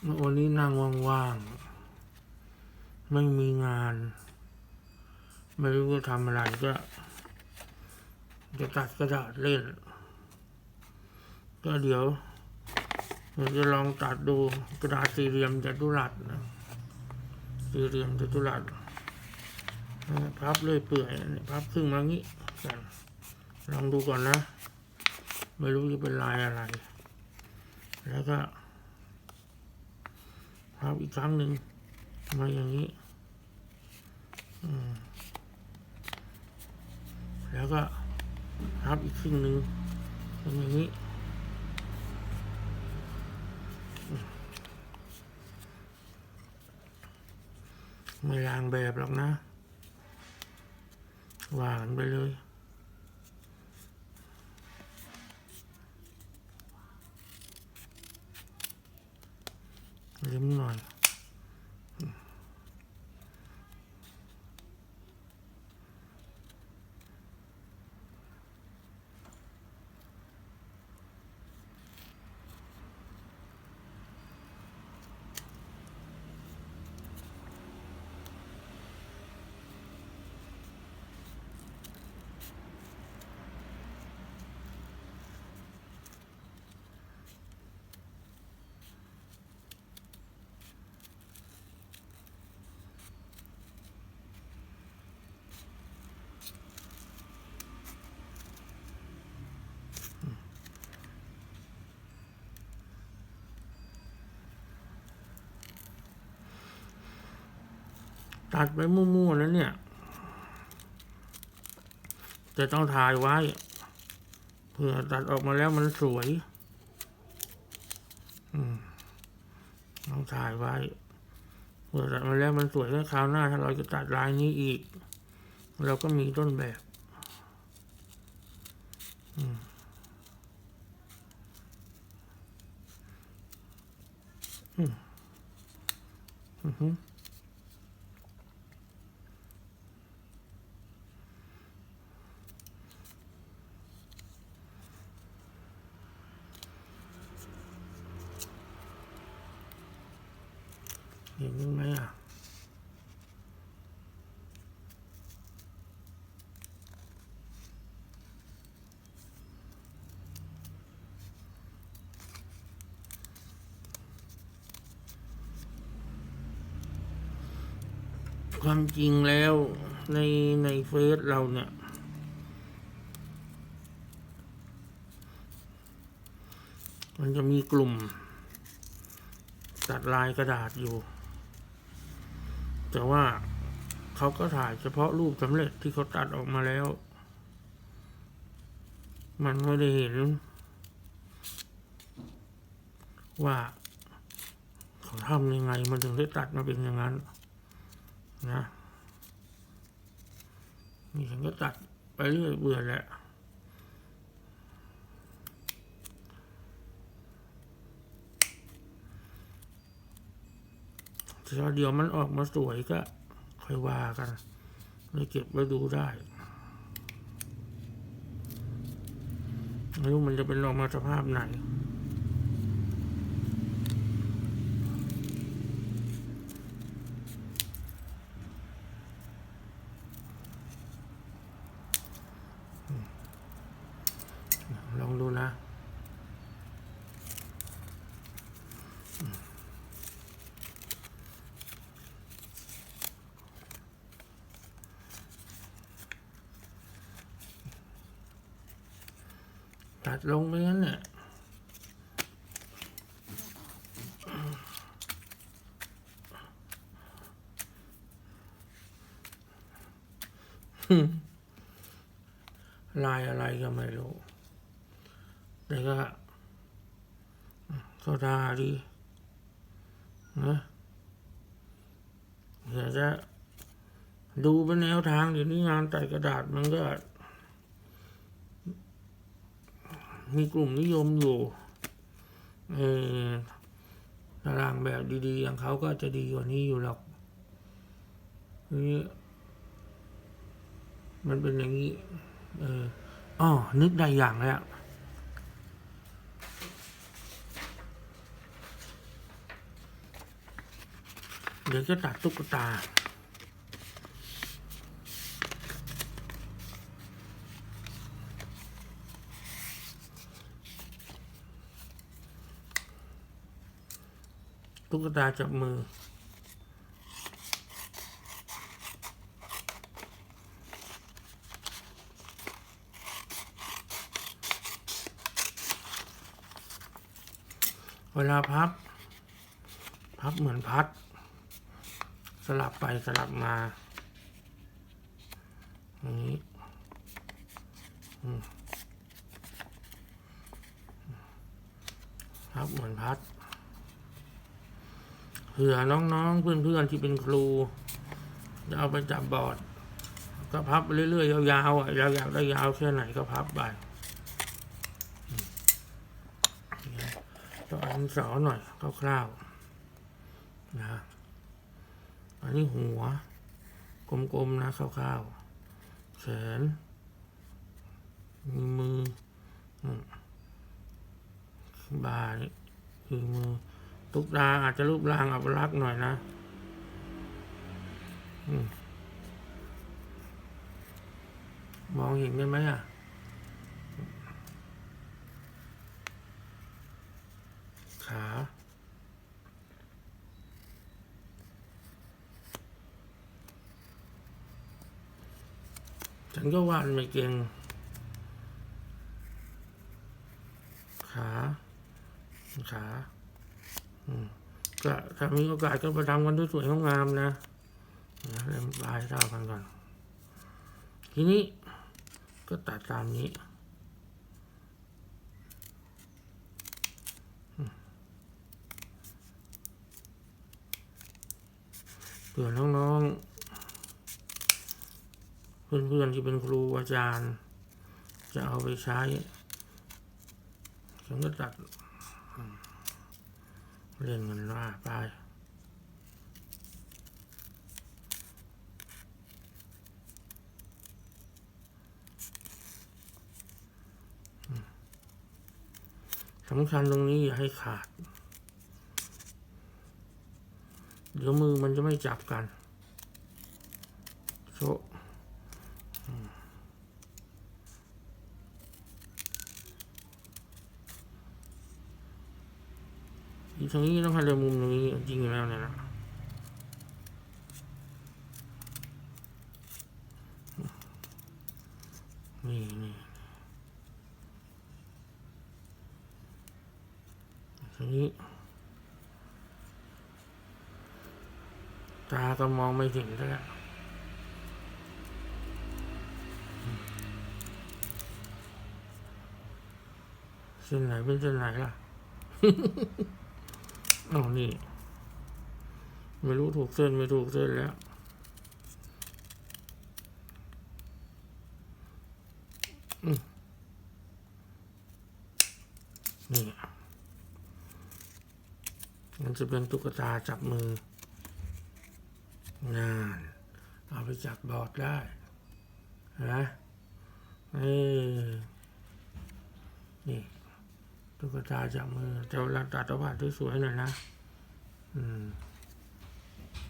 วันนี้นั่งว่างๆ ไม่มีงาน ไม่รู้จะทำอะไรก็ จะตัดกระดาษเล่น ก็เดี๋ยวเราจะลองตัดดูกระดาษสี่เหลี่ยมจัตุรัสนะสี่เหลี่ยมจัตุรัสพับเลยเปื่อยเนี่ยพับครึ่งมางี้กันลองดูก่อนนะ ไม่รู้จะเป็นลายอะไร แล้วก็ พับอีกครั้งหนึ่งมาอย่างนี้แล้วก็พับอีกครึ่งหนึ่งเป็นอย่างนี้ไม่ลางแบบหรอกนะวางไปเลย ลิ้ม ตัดไปมั่วๆแล้วเนี่ย จะต้องถ่ายไว้เผื่อตัดออกมาแล้วมันสวยต้องถ่ายไว้เผื่อตัดมาแล้วมันสวยแล้วคราวหน้า ถ้าเราจะตัดลายนี้อีก เราก็มีต้นแบบอืมอืม เห็นไหมอะความจริงแล้วในในเฟซเราเนี่ย มันจะมีกลุ่มตัดลายกระดาษอยู่ แต่ว่าเขาก็ถ่ายเฉพาะรูปสำเร็จที่เขาตัดออกมาแล้ว มันไม่ได้เห็น ว่าเขาทำยังไงมันถึงได้ตัดมาเป็นอย่างนั้น นะนี่ฉันก็ตัดไปเรื่อยเบื่อแหละ ถ้าเดี๋ยวมันออกมาสวยก็ค่อยว่ากันเลยเก็บไว้ดูได้ไม่รู้มันจะเป็นออกมาสภาพไหน ลองดูนะ ตัดลงไปงั้นเนี่ยลายอะไรก็ไม่รู้ แต่ก็ก็ได้ดีนะเดี๋ยวจะดูเป็นแนวทางเดี๋ยวนี้งานใส่กระดาษมันก็ มีกลุ่มนิยมอยู่เออตารางแบบดีๆ อย่างเขาก็จะดีกว่านี้อยู่หรอกนี่มันเป็นอย่างนี้เอออ๋อนึกได้อย่างแล้วเดี๋ยวจะตัดตุ๊กตา ตุ๊กตาจับมือ เวลาพับ พับเหมือนพัด สลับไปสลับมาอย่างนี้พับเหมือนพัด ผื่อน้องๆ เพื่อนๆ ที่เป็นครูจะเอาไปจับบอร์ด ก็พับเรื่อยๆ ยาวๆอะยาวอยากได้ยาวแค่ไหนก็พับไปต้องอันสอหน่อยคร่าวๆนะอันนี้หัว กลมๆ นะคร่าวๆแขนมือบ่านี่คือมือ ตุกตาอาจจะรูปร่างอัปลักษณ์หน่อยนะอมมองเห็นได้ไหมอะขาฉันก็วาดไม่เก่ง ขา ขา ก็ถ้ามีโอกาสก็ไปทำกันด้วยสวยงามนะเริ่มปลายเท่ากันก่อน ทีนี้ก็ตัดตามนี้เผื่อน้องๆ เพื่อนๆที่เป็นครูอาจารย์ จะเอาไปใช้ฉันก็ตัด เล่นกันว่าไปสำคัญตรงนี้อย่าให้ขาด เดี๋ยวมือมันจะไม่จับกันโชะอืมอี ตรงนี้ต้องให้เลยมุมตรงนี้จริงๆแล้วเนี่ยนะนี่นี่ตรงนี้ตาก็มองไม่ถึงแล้วเส้นไหนเป็นเส้นไหนล่ะ เอานี่ไม่รู้ถูกเส้นไม่ถูกเส้นแล้ว นี่ มันจะเป็นตุ๊กตาจับมืองานเอาไปจับบอร์ดได้นะนี่นี่ ตุ๊กตาจากมือจะเวลาตัดเอาผ้าสวยๆหน่อยนะ อืม